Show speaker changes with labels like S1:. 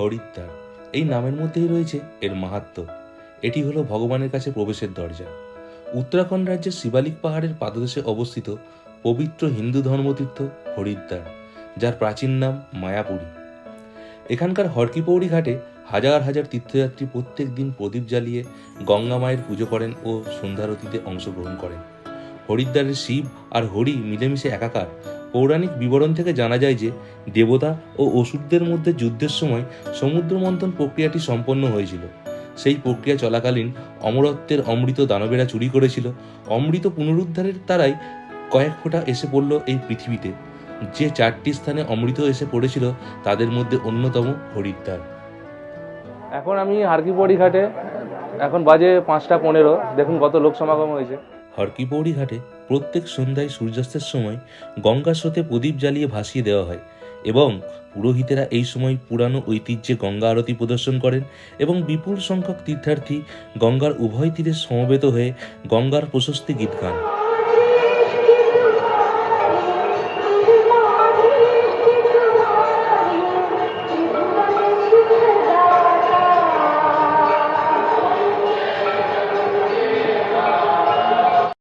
S1: হরিদ্বার। এই নামের মধ্যেই রয়েছে এর মাহাত্ম্য এটি হলো ভগবানের কাছে প্রবেশের দরজা। উত্তরাখণ্ড রাজ্যের শিবালিক পাহাড়ের পাদদেশে অবস্থিত পবিত্র হিন্দু ধর্মতীর্থ হরিদ্বার, যার প্রাচীন নাম মায়াপুরী। এখানকার হরকিপৌড়ি ঘাটে হাজার হাজার তীর্থযাত্রী প্রত্যেক দিন প্রদীপ জ্বালিয়ে গঙ্গা মায়ের পুজো করেন ও সন্ধ্যারতিতে অংশগ্রহণ করেন। হরিদ্বারের শিব আর হরি মিলেমিশে একাকার পৌরাণিক বিবরণ থেকে জানা যায় যে দেবতা ও অসুরদের মধ্যে যুদ্ধের সময় সমুদ্র মন্থন প্রক্রিয়াটি সম্পন্ন হয়েছিল। সেই প্রক্রিয়া চলাকালীন অমরত্বের অমৃত দানবেরা চুরি করেছিল। অমৃত পুনরুদ্ধারের তারাই কয়েক ফোঁটা এসে পড়ল এই পৃথিবীতে। যে চারটি স্থানে অমৃত এসে পড়েছিল, তাদের মধ্যে অন্যতম হরিদ্বার।
S2: এখন আমি হারকিপড়ি ঘাটে, এখন বাজে পাঁচটা পনেরো। দেখুন কত লোক সমাগম হয়েছে।
S1: হরকিপৌড়ি ঘাটে প্রত্যেক সন্ধ্যায় সূর্যাস্তের সময় গঙ্গা স্রোতে প্রদীপ জ্বালিয়ে ভাসিয়ে দেওয়া হয় এবং পুরোহিতেরা এই সময় পুরানো ঐতিহ্যে গঙ্গা আরতি প্রদর্শন করেন এবং বিপুল সংখ্যক তীর্থার্থী গঙ্গার উভয় তীরে সমবেত হয়ে গঙ্গার প্রশস্তি গীত গান।